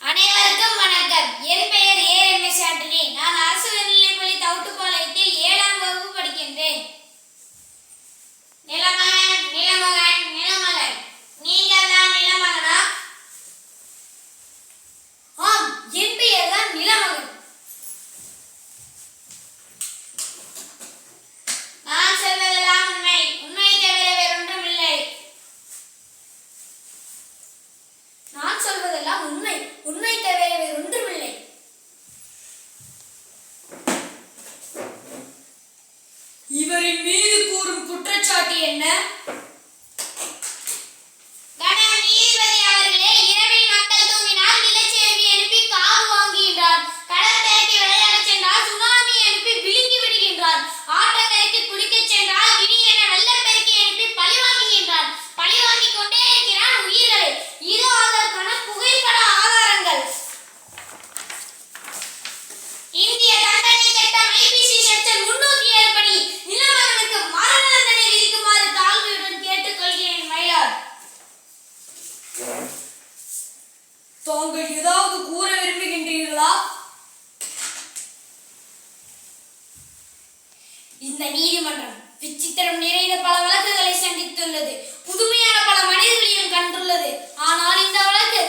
அனைவரும் அதுதான் உண்மை உண்மை தவிர ஒன்றுமில்லை. இவரின் மீது கூறும் குற்றச்சாட்டு என்ன? தாங்கள் ஏதாவது கூற விரும்புகின்றீர்களா? இந்த நீதிமன்றம் விசித்திரம் நிறைந்த பல வழக்குகளை சந்தித்துள்ளது. புதுமையான பல மனிதர்களையும் கண்டுள்ளது. ஆனால் இந்த வழக்கு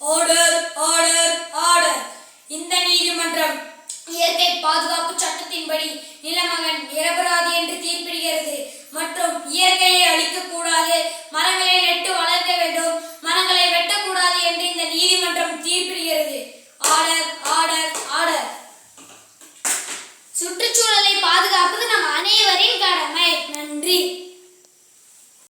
ஆர்டர் ஆர்டர் ஆர்டர் இந்த நீதிமன்றம் இயற்கை பாதுகாப்பு சட்டத்தின்படி